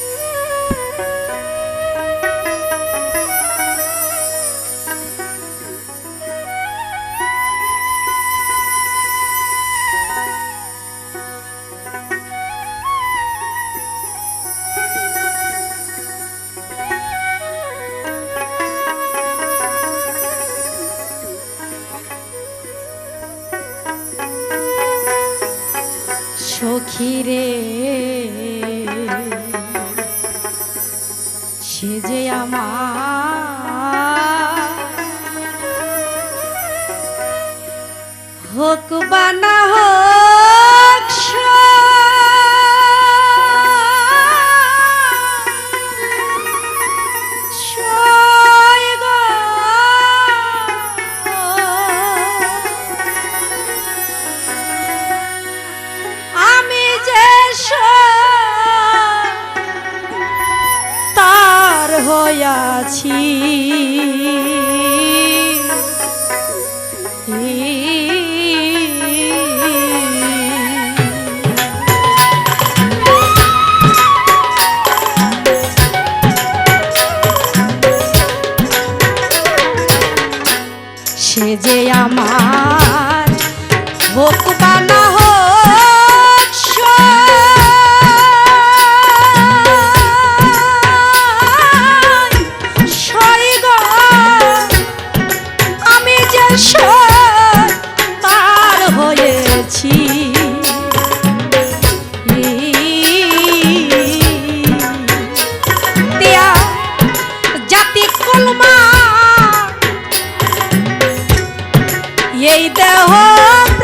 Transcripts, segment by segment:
Yeah. সে আমার হোক বানা হইয়াছি সে যে আমার এই দেহ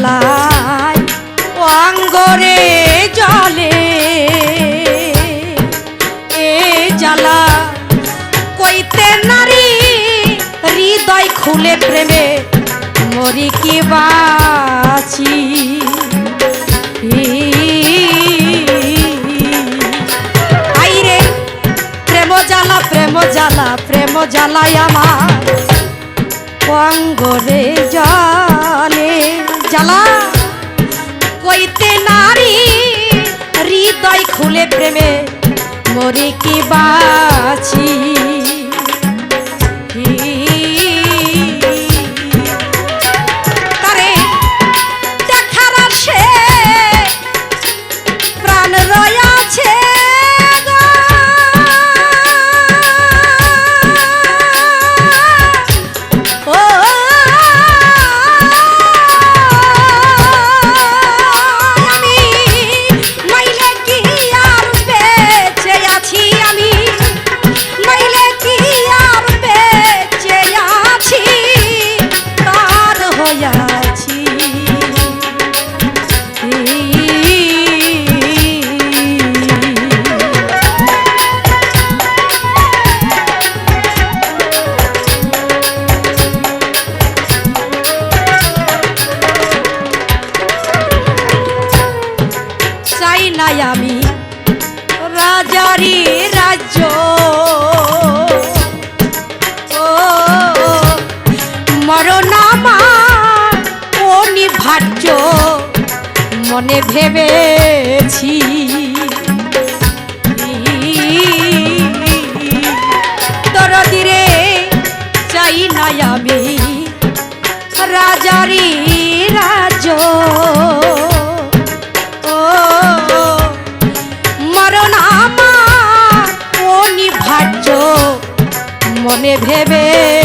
জ্বালায় অঙ্গরে জলে। এ জ্বালা কইতে নারী, হৃদয় খুলে প্রেমে মরি কি বাঁচি? আইরে, প্রেম জ্বালা প্রেম জ্বালা, প্রেম জ্বালায় আমার অঙ্গরে জলে। কইতে নারী হৃদয় খুলে প্রেমে মরে কি বাছি রাজারি রাজ্য। ও মরণামা অনিভাজ্য মনে ভেবেছি। দরদিরে চাই নাই আমি রাজারি মনে ভেবেছি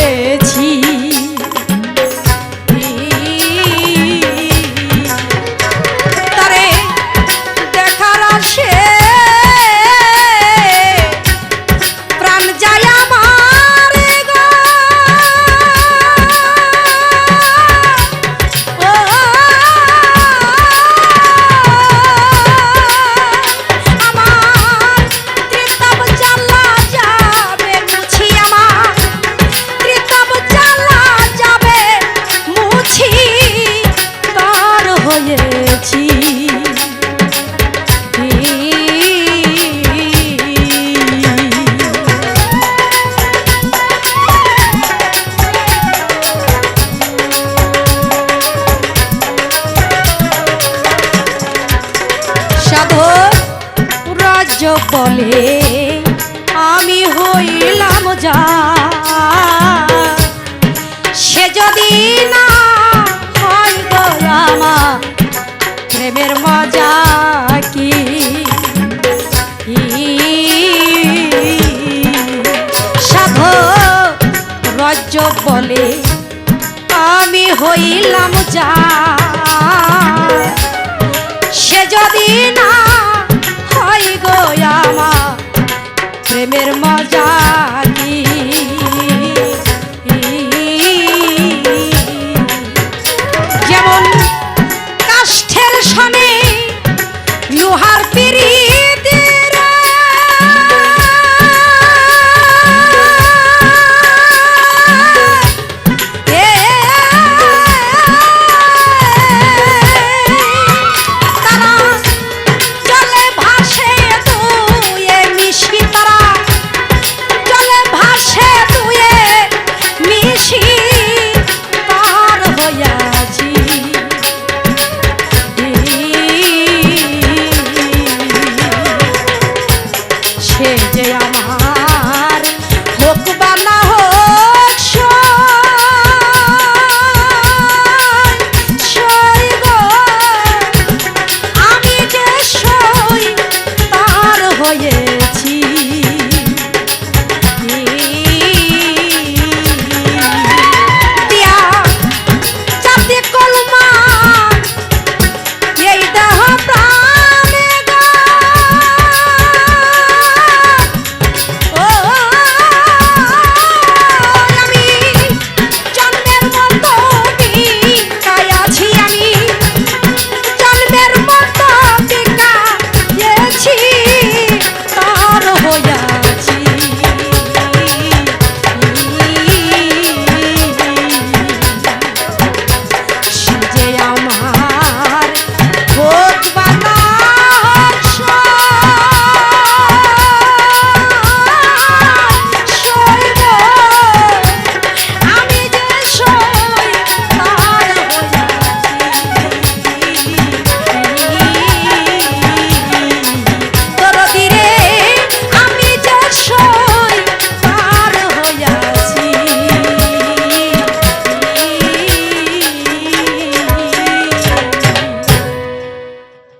বলে, আমি হইলাম যা। সে যদি না হয় গোলামা প্রেমের মজা কি? বলে, আমি হইলাম যা। সে যদি না